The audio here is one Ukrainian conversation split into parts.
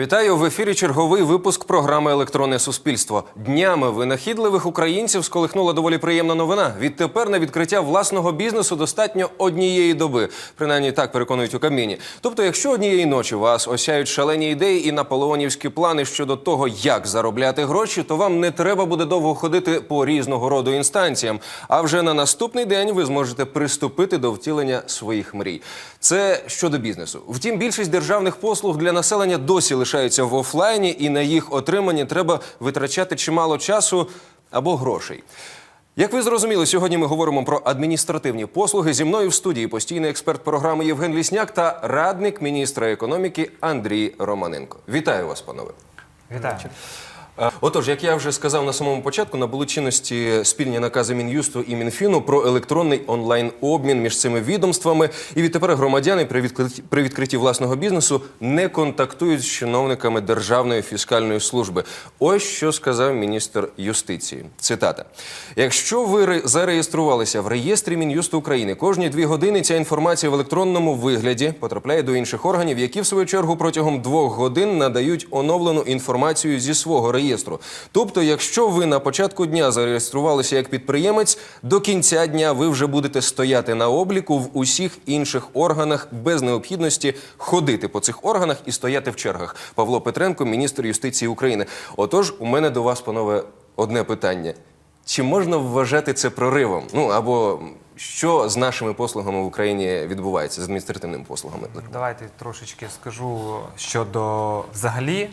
Вітаю в ефірі. Черговий випуск програми Електронне суспільство. Днями винахідливих українців сколихнула доволі приємна новина. Відтепер на відкриття власного бізнесу достатньо однієї доби. Принаймні так переконують у Кабміні. Тобто, якщо однієї ночі вас осяють шалені ідеї і наполеонівські плани щодо того, як заробляти гроші, то вам не треба буде довго ходити по різного роду інстанціям. А вже на наступний день ви зможете приступити до втілення своїх мрій. Це щодо бізнесу. Втім, більшість державних послуг для населення досі лишаються в офлайні, і на їх отримання треба витрачати чимало часу або грошей. Як ви зрозуміли, сьогодні ми говоримо про адміністративні послуги. Зі мною в студії постійний експерт програми Євген Лісняк та радник міністра економіки Андрій Романенко. Вітаю вас, панове. Вітаю. Е, Отож, як я вже сказав на самому початку, набули чинності спільні накази Мін'юсту і Мінфіну про електронний онлайн-обмін між цими відомствами. І відтепер громадяни при відкритті, при відкритті власного бізнесу не контактують з чиновниками Державної фіскальної служби. Ось що сказав міністр юстиції. Цитата: якщо ви зареєструвалися в реєстрі Мін'юсту України, кожні дві години ця інформація в електронному вигляді потрапляє до інших органів, які в свою чергу протягом двох годин надають оновлену інформацію зі свого реєстру. Тобто, якщо ви на початку дня зареєструвалися як підприємець, до кінця дня ви вже будете стояти на обліку в усіх інших органах без необхідності ходити по цих органах і стояти в чергах. Павло Петренко, міністр юстиції України. Отож, у мене до вас, панове, одне питання. Чи можна вважати це проривом? Ну або що з нашими послугами в Україні відбувається з адміністративними послугами? Давайте трошечки скажу щодо взагалі,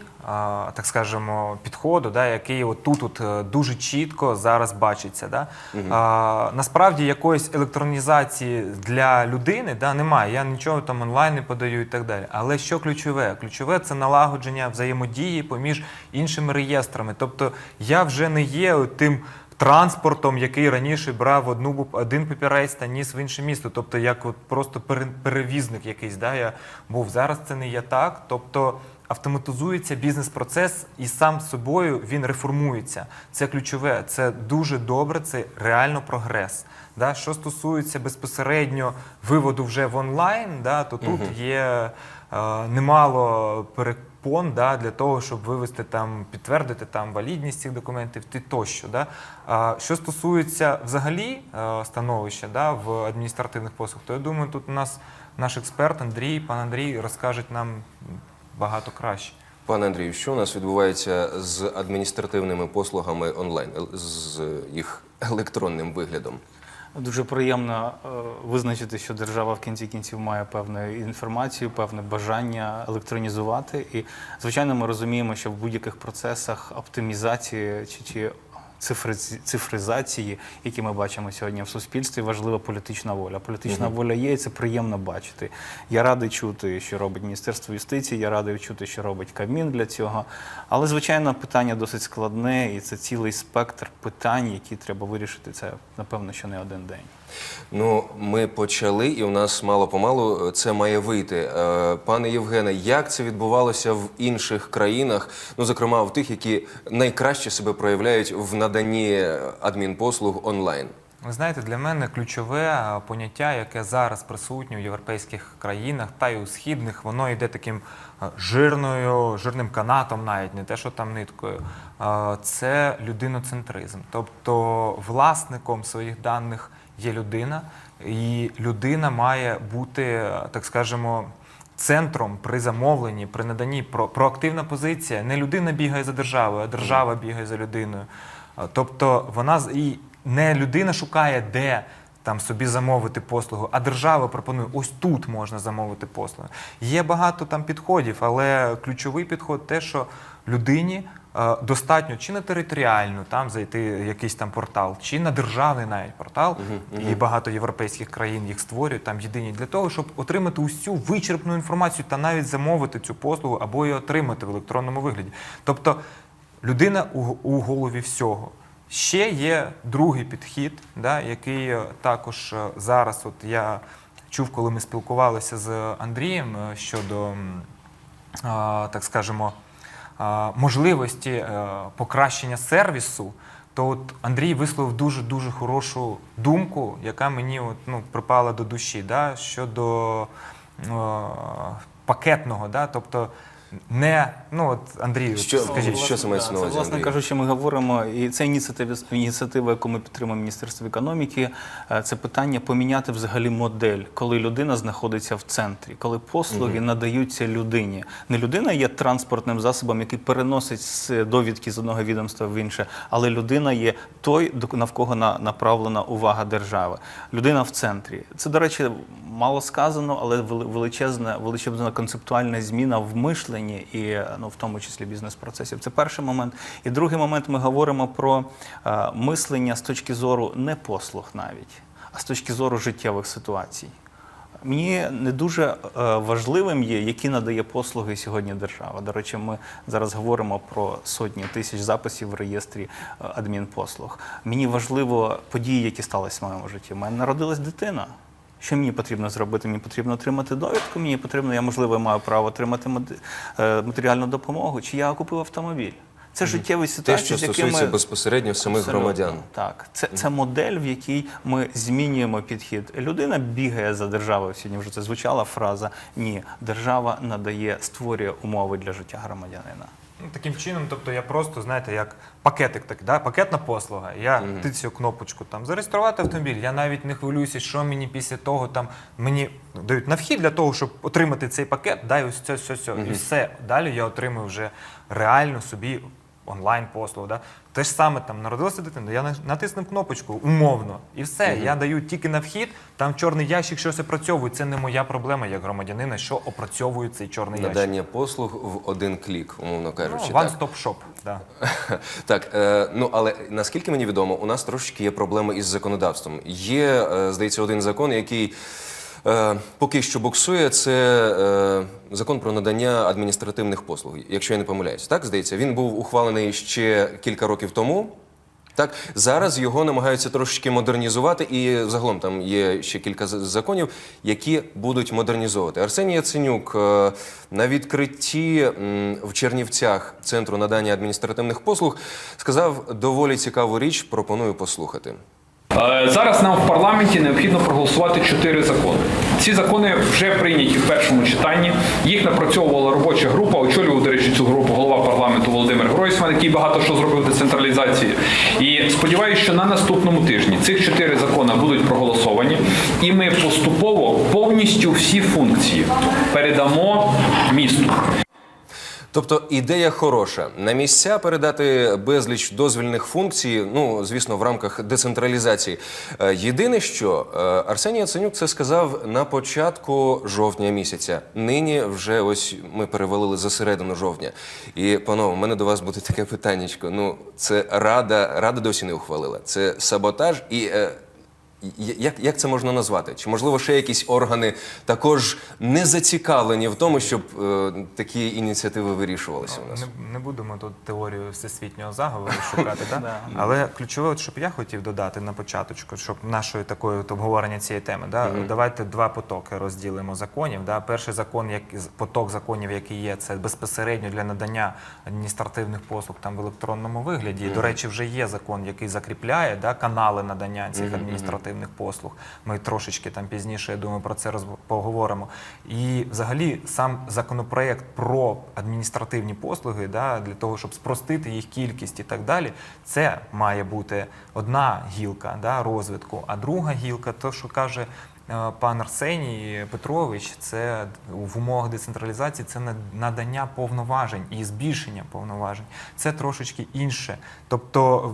так скажемо, підходу, да, який от тут от е, дуже чітко зараз бачиться. Да? А, насправді якоїсь електронізації для людини да, немає. Я нічого там онлайн не подаю і так далі. Але що ключове? Ключове це налагодження взаємодії поміж іншими реєстрами. Тобто я вже не є тим. Транспортом, який раніше брав одну один папірець та ніс в інше місто, тобто як от просто пере- перевізник якийсь, да, я був зараз. Це не є так. Тобто автоматизується бізнес-процес і сам собою він реформується. Це ключове, це дуже добре, це реально прогрес. Да? Що стосується безпосередньо виводу вже в онлайн, да, то тут є е, немало перепон да, для того, щоб вивести там, підтвердити там валідність цих документів ти тощо. Да? А, що стосується взагалі е, становища да, в адміністративних послуг, то я думаю, тут у нас наш експерт Андрій, пан Андрій розкажуть нам багато краще. Пане Андрію, що у нас відбувається з адміністративними послугами онлайн, з їх електронним виглядом? Дуже приємно е, визначити, що держава в кінці кінців має певну інформацію, певне бажання електронізувати. І, звичайно, ми розуміємо, що в будь-яких процесах оптимізації чи, чи цифризації, які ми бачимо сьогодні в суспільстві, важлива політична воля. Політична воля є, і це приємно бачити. Я радий чути, що робить Міністерство юстиції, я радий чути, що робить Кабмін для цього. Але, звичайно, питання досить складне, і це цілий спектр питань, які треба вирішити. Це, напевно, що не один день. Ну, ми почали, і у нас мало помалу це має вийти. Е, Пане Євгене, як це відбувалося в інших країнах, ну зокрема в тих, які найкраще себе проявляють в наданні адмінпослуг онлайн? Ви знаєте, для мене ключове е, поняття, яке зараз присутнє у європейських країнах та й у східних, воно йде таким е, жирною, жирним канатом, навіть не те, що там ниткою. Е, Це людиноцентризм. Тобто власником своїх даних є людина, і людина має бути, так скажемо, центром при замовленні, при наданні про проактивна позиція. Не людина бігає за державою, а держава бігає за людиною. Тобто вона і не людина шукає, де там собі замовити послугу, а держава пропонує, ось тут можна замовити послугу. Є багато там підходів, але ключовий підход те, що людині достатньо чи на територіальну там зайти якийсь там портал, чи на державний навіть портал, і багато європейських країн їх створюють там єдині для того, щоб отримати усю вичерпну інформацію та навіть замовити цю послугу або її отримати в електронному вигляді. Тобто людина у, у голові всього. Ще є другий підхід, да, який е, також е, зараз, от я чув, коли ми спілкувалися з Андрієм е, щодо, так скажемо, можливості е, покращення сервісу, то от Андрій висловив дуже дуже хорошу думку, яка мені от, ну, припала до душі, да, щодо е, пакетного. Да, тобто не ну от Андрію, Що- скажіть, що це мається Це, власне Андрій? кажучи, ми говоримо, і це ініціатива, ініціатива, яку ми підтримуємо Міністерство економіки. е, Це питання поміняти взагалі модель, коли людина знаходиться в центрі, коли послуги надаються людині. Не людина є транспортним засобом, який переносить з довідки з одного відомства в інше, але людина є той, до- на кого на- направлена увага держави. Людина в центрі. Це, до речі, мало сказано, але вели- величезна, величезна концептуальна зміна в мишленні і ну, в тому числі бізнес-процесів. Це перший момент. І другий момент ми говоримо про е, мислення з точки зору не послуг навіть, а з точки зору життєвих ситуацій. Мені не дуже е, важливим є, які надає послуги сьогодні держава. До речі, ми зараз говоримо про сотні тисяч записів в реєстрі е, адмінпослуг. Мені важливо події, які сталися в моєму житті. У мене народилась дитина. Що мені потрібно зробити? Мені потрібно отримати довідку, мені потрібно, я можливо маю право отримати е, матеріальну допомогу, чи я купив автомобіль. Це життєві Те, що стосується безпосередньо самих Абсолютно. громадян. Так, це, це модель, в якій ми змінюємо підхід. Людина бігає за державою. Сьогодні вже це звучала фраза. Ні, держава надає, створює умови для життя громадянина. Ну, таким чином, тобто я просто, знаєте, як пакетик, так, да? пакетна послуга. Я тицю кнопочку там зареєструвати автомобіль. Я навіть не хвилююся, що мені після того там мені дають на вхід для того, щоб отримати цей пакет, дай ось це, все, все. І все. Далі я отримую вже реально собі онлайн послугу. Да? Те ж саме там народилася дитина, я на- натиснув кнопочку умовно, і все. Я даю тільки на вхід, там чорний ящик щось опрацьовує. Це не моя проблема як громадянина, що опрацьовує цей чорний ящик. Надання послуг в один клік, умовно Ну, кажучи. one так? stop shop. Да. Так, е, ну але наскільки мені відомо, у нас трошечки є проблеми із законодавством. Є, е, здається, один закон, який е, поки що буксує. Це е, закон про надання адміністративних послуг, якщо я не помиляюсь. Так, здається, він був ухвалений ще кілька років тому. Так, зараз його намагаються трошечки модернізувати, і загалом там є ще кілька законів, які будуть модернізовувати. Арсеній Яценюк е, на відкритті в Чернівцях центру надання адміністративних послуг сказав доволі цікаву річ. Пропоную послухати. Е, Зараз нам в парламенті необхідно проголосувати чотири закони. Ці закони вже прийняті в першому читанні. Їх напрацьовувала робоча група. Очолював, до речі, цю групу голова парламенту Володимир Гройсман, який багато що зробив децентралізації. І сподіваюся, що на наступному тижні цих чотири закони будуть проголосовані, і ми поступово повністю всі функції передамо місту. Тобто ідея хороша. На місця передати безліч дозвільних функцій, ну звісно, в рамках децентралізації. Е, Єдине, що е, Арсеній Яценюк це сказав на початку жовтня місяця. Нині вже ось ми перевалили за середину жовтня. І панове, у мене до вас буде таке питаннячко. Ну, це рада, рада досі не ухвалила. Це саботаж і. Як, як це можна назвати? Чи можливо ще якісь органи також не зацікавлені в тому, щоб е, такі ініціативи вирішувалися у нас? Не, не будемо тут теорію всесвітнього заговору шукати, да? Да. але ключове, от, щоб я хотів додати на початочку, щоб нашої такої от обговорення цієї теми, да? давайте два потоки розділимо законів. Да? Перший закон, як поток законів, який є, це безпосередньо для надання адміністративних послуг там в електронному вигляді. До речі, вже є закон, який закріпляє да, канали надання цих адміністративних послуг. Ми трошечки там пізніше, я думаю, про це поговоримо. І взагалі сам законопроект про адміністративні послуги, да, для того, щоб спростити їх кількість і так далі, це має бути одна гілка да, розвитку, а друга гілка, то, що каже. е, Пан Арсеній Петрович, це в умовах децентралізації це на- надання повноважень і збільшення повноважень. Це трошечки інше. Тобто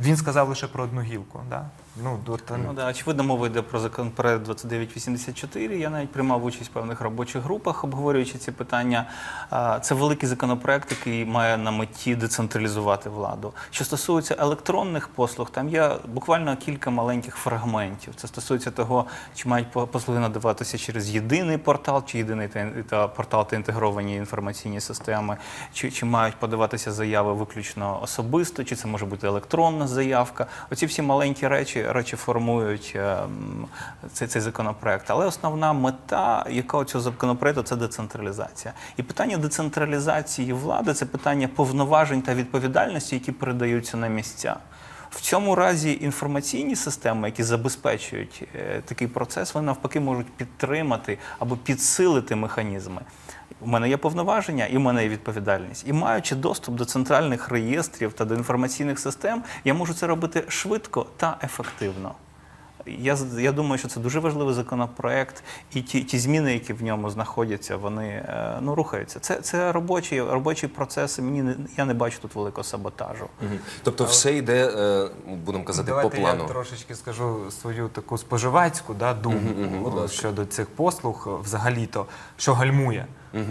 він сказав лише про одну гілку. Да? Ну, от, Ну да, очевидно, мова йде про законопроект 2984. Я навіть приймав участь в певних робочих групах, обговорюючи ці питання. Це великий законопроект, який має на меті децентралізувати владу. Що стосується електронних послуг, там є буквально кілька маленьких фрагментів. Це стосується того, чи мають послуги надаватися через єдиний портал, чи єдиний та портал та інтегровані інформаційні системи, чи, чи мають подаватися заяви виключно особисто, чи це може бути електронна заявка. Оці всі маленькі речі речі формують ем, цей, цей законопроект. Але основна мета, яка цього законопроекту, це децентралізація. І питання децентралізації влади це питання повноважень та відповідальності, які передаються на місця. В цьому разі інформаційні системи, які забезпечують е, такий процес, вони навпаки можуть підтримати або підсилити механізми. У мене є повноваження і в мене є відповідальність. І маючи доступ до центральних реєстрів та до інформаційних систем, я можу це робити швидко та ефективно. Я, я думаю, що це дуже важливий законопроект, і ті, ті зміни, які в ньому знаходяться, вони е, ну, рухаються. Це, це робочі, робочі процеси. Мені не, я не бачу тут великого саботажу. Мгм. Тобто все йде, е, будемо казати, Давайте по плану. я трошечки скажу свою таку споживацьку да, думку будь ласка. щодо цих послуг, е, взагалі-то, що гальмує.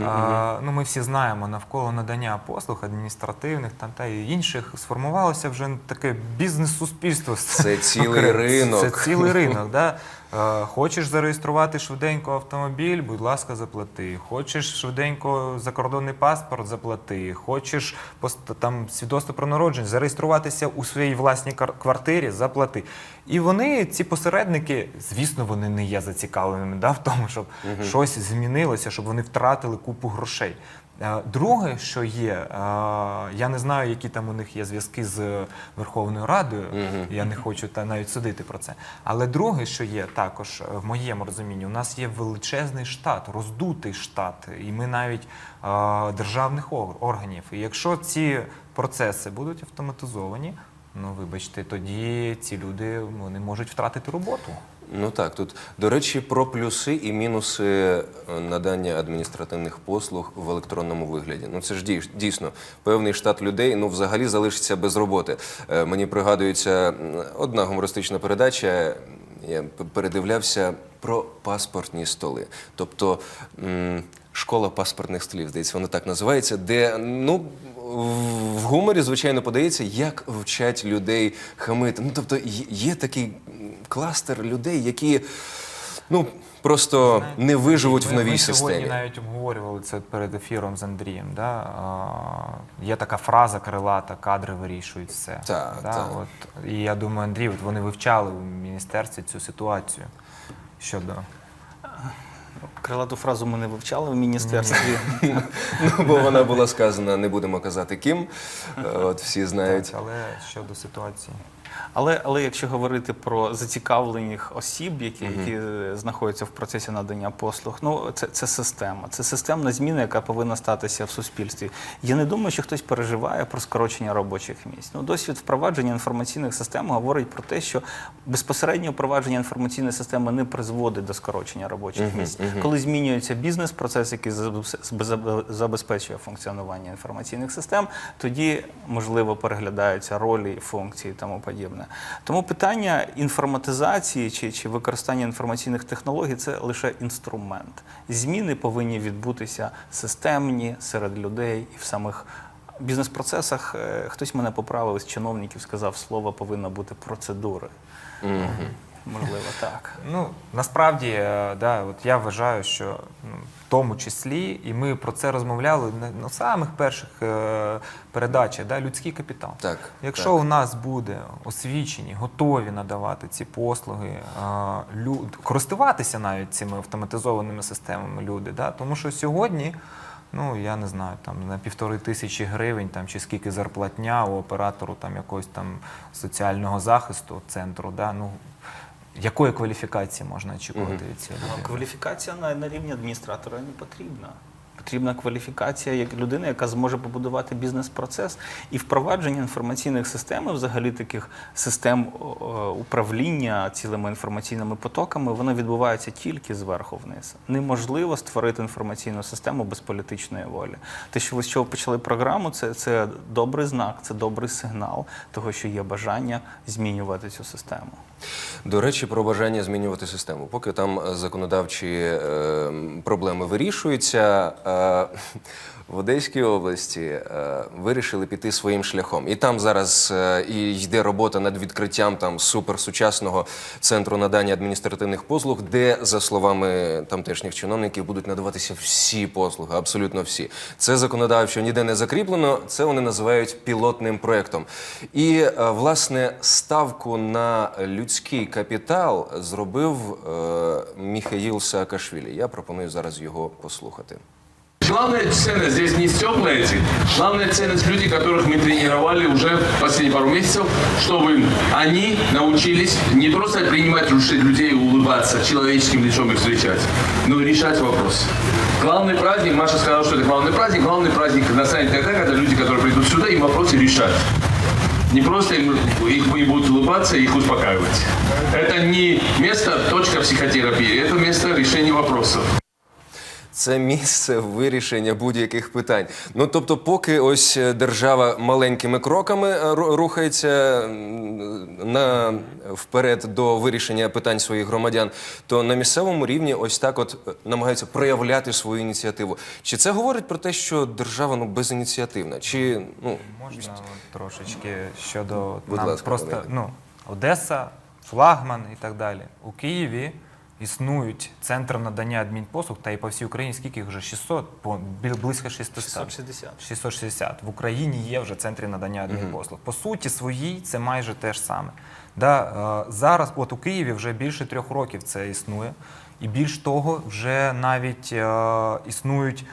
А, ну, ми всі знаємо, навколо надання послуг адміністративних там, та і інших сформувалося вже таке бізнес-суспільство. Це цілий ринок. Це цілий ринок. Да? Е, Хочеш зареєструвати швиденько автомобіль, будь ласка, заплати. Хочеш швиденько закордонний паспорт, заплати. Хочеш там свідоцтво про народження, зареєструватися у своїй власній квартирі, заплати. І вони, ці посередники, звісно, вони не є зацікавленими да, в тому, щоб щось змінилося, щоб вони втратили купу грошей. Е, Друге, що є, е, я не знаю, які там у них є зв'язки з Верховною Радою. Я не хочу та навіть судити про це. Але друге, що є також е, в моєму розумінні, у нас є величезний штат, роздутий штат, і ми навіть державних органів. І якщо ці процеси будуть автоматизовані, ну вибачте, тоді ці люди вони можуть втратити роботу. Ну так, тут, до речі, про плюси і мінуси е, надання адміністративних послуг в електронному вигляді. Ну це ж дійсно певний штат людей ну взагалі залишиться без роботи. Е, Мені пригадується одна гумористична передача. Я передивлявся про паспортні столи. Тобто школа паспортних столів, здається, вона так називається, де ну в в гуморі, звичайно, подається, як вчать людей хамити. Ну тобто є- такий кластер людей, які ну просто не виживуть в Ми- новій ми системі. Сьогодні навіть обговорювали це перед ефіром з Андрієм. Да? А, є така фраза крилата, кадри вирішують все. Так, да? так. От, і я думаю, Андрій, от вони вивчали в міністерстві цю ситуацію щодо. Крилату фразу ми не вивчали в міністерстві. Ну, бо вона була сказана, не будемо казати ким. От всі знають. Так, але щодо ситуації. Але, але якщо говорити про зацікавлених осіб, які, які знаходяться в процесі надання послуг, ну це, це система, це системна зміна, яка повинна статися в суспільстві. Я не думаю, що хтось переживає про скорочення робочих місць. Ну, досвід впровадження інформаційних систем говорить про те, що безпосередньо впровадження інформаційної системи не призводить до скорочення робочих місць. Коли змінюється бізнес-процес, який забез- забез- забезпечує функціонування інформаційних систем, тоді можливо переглядаються ролі, функції тому подібне. Тому питання інформатизації чи, чи використання інформаційних технологій це лише інструмент. Зміни повинні відбутися системні серед людей і в самих. Бізнес-процесах е, хтось мене поправив з чиновників, сказав, слово повинно бути процедури. Можливо, так. Ну насправді, е, да, от я вважаю, що ну, в тому числі, і ми про це розмовляли на, на самих перших е, передачах, да, людський капітал. Так, Якщо так. у нас буде освічені, готові надавати ці послуги, е, люд, користуватися навіть цими автоматизованими системами люди, да, тому що сьогодні. Ну, я не знаю, там на півтори тисячі гривень там, чи скільки зарплатня у оператору там, якогось там соціального захисту центру. Да? Ну, якої кваліфікації можна очікувати від цього? Ну. Кваліфікація на, на рівні адміністратора не потрібна. Потрібна кваліфікація як людини, яка зможе побудувати бізнес-процес і впровадження інформаційних систем, взагалі таких систем о, управління цілими інформаційними потоками, воно відбувається тільки зверху вниз. Неможливо створити інформаційну систему без політичної волі. Те, що ви з чого почали програму, це, це добрий знак, це добрий сигнал того, що є бажання змінювати цю систему. До речі, про бажання змінювати систему. Поки там е, законодавчі е, проблеми вирішуються, е, в Одеській області е, вирішили піти своїм шляхом. І там зараз е, і йде робота над відкриттям там суперсучасного центру надання адміністративних послуг, де, за словами тамтешніх чиновників, будуть надаватися всі послуги, абсолютно всі. Це законодавчо ніде не закріплено. Це вони називають пілотним проектом. І е, власне ставку на людський капітал зробив е, Міхаїл Саакашвілі. Я пропоную зараз його послухати. Главная ценность здесь не стекла эти. Главная ценность люди, которых мы тренировали уже последние пару месяцев, чтобы они научились не просто принимать людей и улыбаться, человеческим лицом их встречать, но и решать вопросы. Главный праздник, Маша сказала, что это главный праздник, главный праздник настанет тогда, когда люди, которые придут сюда, им вопросы решать. Не просто им, их, будут улыбаться их успокаивать. Это не место, точка психотерапии, это место решения вопросов. Це місце вирішення будь-яких питань. Ну тобто, поки ось е, держава маленькими кроками е, рухається на вперед до вирішення питань своїх громадян, то на місцевому рівні ось так от е, намагаються проявляти свою ініціативу. Чи це говорить про те, що держава ну безініціативна? Чи ну Можна трошечки щодо Будь нам ласка, просто Валерій. ну Одеса, флагман і так далі. У Києві існують центри надання адмінпослуг, та і по всій Україні скільки їх вже 600, по близько 600. 660. 660. В Україні є вже центри надання адмінпослуг. По суті, своїй це майже те ж саме. Да, е, зараз, от у Києві вже більше трьох років це існує, і більш того, вже навіть е, існують.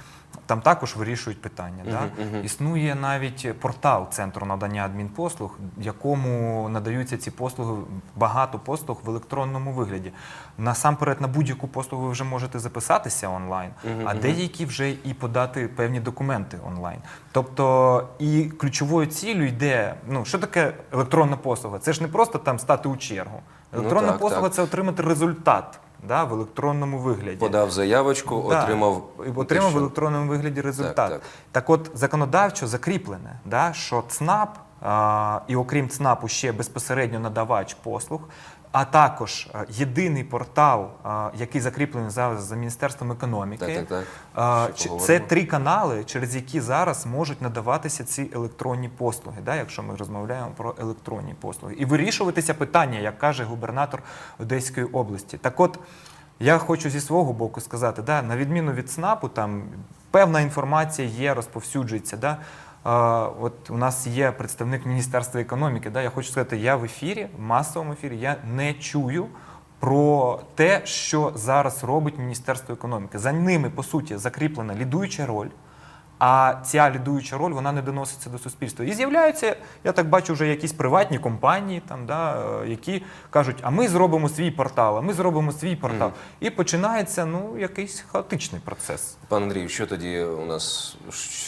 Там також вирішують питання. да? Існує навіть портал центру надання адмінпослуг, якому надаються ці послуги, багато послуг в електронному вигляді. Насамперед, на будь-яку послугу ви вже можете записатися онлайн, а деякі вже і подати певні документи онлайн. Тобто, і ключовою ціллю йде, ну що таке електронна послуга? Це ж не просто там стати у чергу. Електронна Ну так, послуга так. це отримати результат да, в електронному вигляді. подав заявочку, Да. отримав отримав в електронному вигляді результат. Так, Так, так. от законодавчо закріплене, да, що ЦНАП, а, і окрім ЦНАПу ще безпосередньо надавач послуг, а також єдиний портал, який закріплений зараз за Міністерством економіки. Так, так, так. поговоримо. Це три канали, через які зараз можуть надаватися ці електронні послуги, да, якщо ми розмовляємо про електронні послуги, і вирішуватися питання, як каже губернатор Одеської області. Так от я хочу зі свого боку сказати, да, на відміну від СНАПу, там певна інформація є, розповсюджується. Да. От у нас є представник Міністерства економіки. Да, я хочу сказати, я в ефірі, в масовому ефірі, я не чую про те, що зараз робить Міністерство економіки. За ними, по суті, закріплена лідуюча роль. А ця лідуюча роль вона не доноситься до суспільства. І з'являються, я так бачу, вже якісь приватні компанії, там, да, е, які кажуть, а ми зробимо свій портал, а ми зробимо свій портал. І починається ну, якийсь хаотичний процес. Пан Андрію, що тоді у нас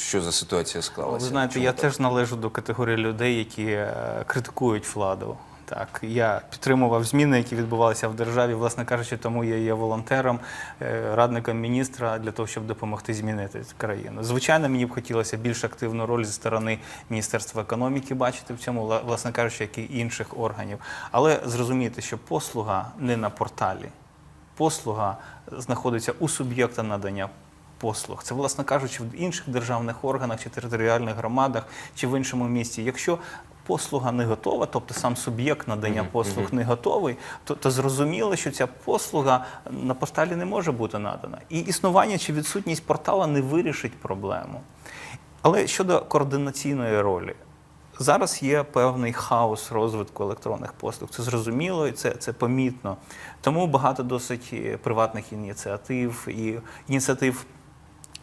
що за ситуація склалася? Ви знаєте, Чому я так? теж належу до категорії людей, які е, критикують владу. Так, я підтримував зміни, які відбувалися в державі. Власне кажучи, тому я є волонтером, е, радником міністра для того, щоб допомогти змінити країну. Звичайно, мені б хотілося більш активну роль зі сторони Міністерства економіки бачити в цьому, власне кажучи, як і інших органів. Але зрозуміти, що послуга не на порталі, послуга знаходиться у суб'єкта надання послуг. Це, власне кажучи, в інших державних органах чи територіальних громадах чи в іншому місті. Якщо послуга не готова, тобто сам суб'єкт надання послуг не готовий, то, то зрозуміло, що ця послуга на порталі не може бути надана. І існування чи відсутність портала не вирішить проблему. Але щодо координаційної ролі, Зараз є певний хаос розвитку електронних послуг. Це зрозуміло і це, це помітно. Тому багато досить е, приватних ініціатив і ініціатив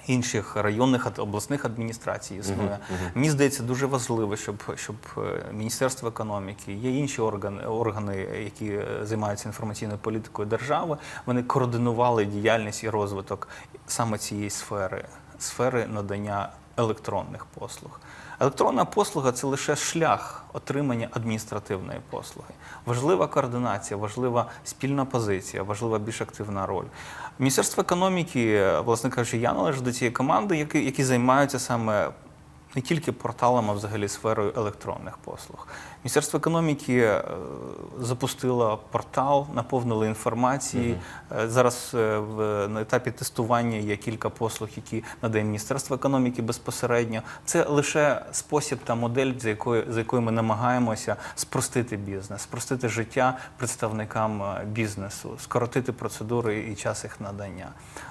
інших районних обласних адміністрацій існує. Мені здається, дуже важливо, щоб, щоб е, Міністерство економіки, є інші органи, органи, які е, займаються інформаційною політикою держави, вони координували діяльність і розвиток саме цієї сфери, сфери надання електронних послуг. Електронна послуга це лише шлях отримання адміністративної послуги. Важлива координація, важлива спільна позиція, важлива більш активна роль. Міністерство економіки, власне кажучи, я належу до цієї команди, які, які займаються саме не тільки порталом, а взагалі сферою електронних послуг. Міністерство економіки е, запустило портал, наповнили інформації. Е, Зараз е, в, на етапі тестування є кілька послуг, які надає Міністерство економіки безпосередньо. Це лише спосіб та модель, за якою, за якою ми намагаємося спростити бізнес, спростити життя представникам бізнесу, скоротити процедури і час їх надання.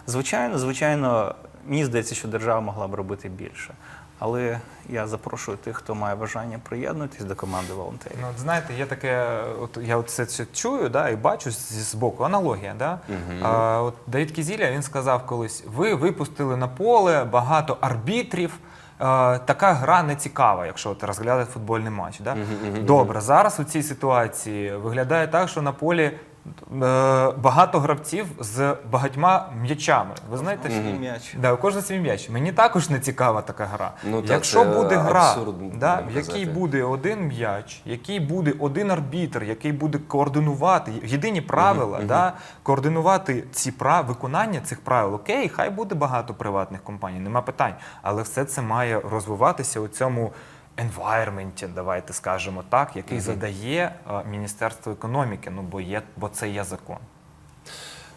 Звичайно, звичайно, мені здається, що держава могла б робити більше. Але я запрошую тих, хто має бажання приєднуватись до команди волонтерів. Ну, от знаєте, є таке, от я от це, це чую, да, і бачу зі збоку, аналогія. Да? А, от Давід Кізіля він сказав колись: ви випустили на поле багато арбітрів. Така гра не цікава, якщо от розглядати футбольний матч. Да? Добре, зараз у цій ситуації виглядає так, що на полі багато гравців з багатьма м'ячами. Ви знаєте, Свій м'яч. Да, у кожного свій м'яч. Мені також не цікава така гра. Ну, та Якщо це буде гра, абсурд, да, в якій казати. буде один м'яч, який буде один арбітр, який буде координувати єдині правила, да, координувати ці прав, виконання цих правил. Окей, хай буде багато приватних компаній, нема питань. Але все це має розвиватися у цьому environment, давайте скажемо так, який задає е, Міністерство економіки. Ну бо є, бо це є закон.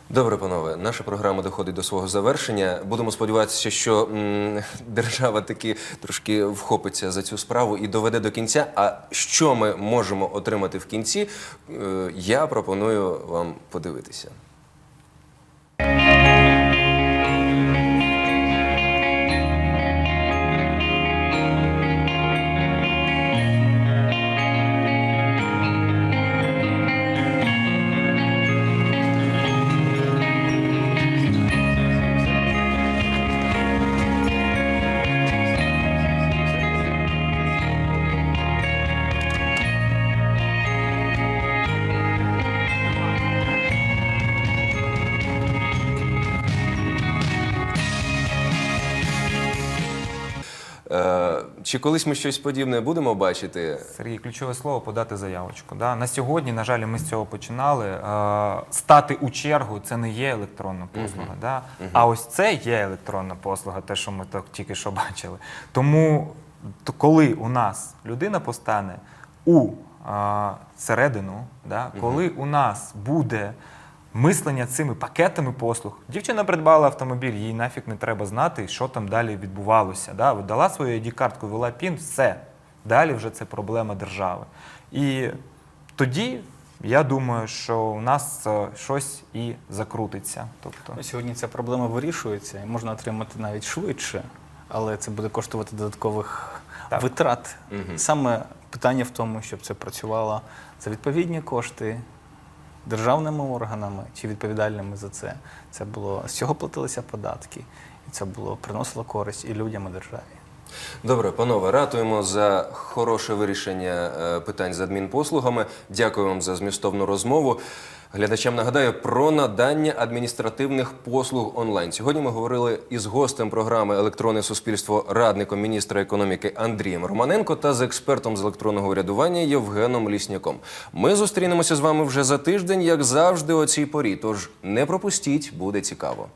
Добре, панове, наша програма доходить до свого завершення. Будемо сподіватися, що м, держава таки трошки вхопиться за цю справу і доведе до кінця. А що ми можемо отримати в кінці, е, я пропоную вам подивитися. Чи колись ми щось подібне будемо бачити? Сергій, ключове слово подати заявочку. Да? На сьогодні, на жаль, ми з цього починали. Е, стати у чергу це не є електронна послуга. Да? А ось це є електронна послуга, те, що ми так тільки що бачили. Тому, то коли у нас людина постане у е, середину, да? коли у нас буде. Мислення цими пакетами послуг. Дівчина придбала автомобіль, їй нафіг не треба знати, що там далі відбувалося. Да? Дала свою ID-картку, ввела PIN, все. Далі вже це проблема держави. І тоді я думаю, що у нас е, щось і закрутиться. Тобто, Ну, Сьогодні ця проблема вирішується і можна отримати навіть швидше, але це буде коштувати додаткових Так. витрат. Саме питання в тому, щоб це працювало за відповідні кошти державними органами чи відповідальними за це. Це було з цього платилися податки, і це було приносило користь і людям, і державі. Добре, панове, ратуємо за хороше вирішення е, питань з адмінпослугами. Дякую вам за змістовну розмову. Глядачам нагадаю про надання адміністративних послуг онлайн. Сьогодні ми говорили із гостем програми Електронне суспільство, радником міністра економіки Андрієм Романенко та з експертом з електронного урядування Євгеном Лісняком. Ми зустрінемося з вами вже за тиждень, як завжди, о цій порі. Тож не пропустіть, буде цікаво.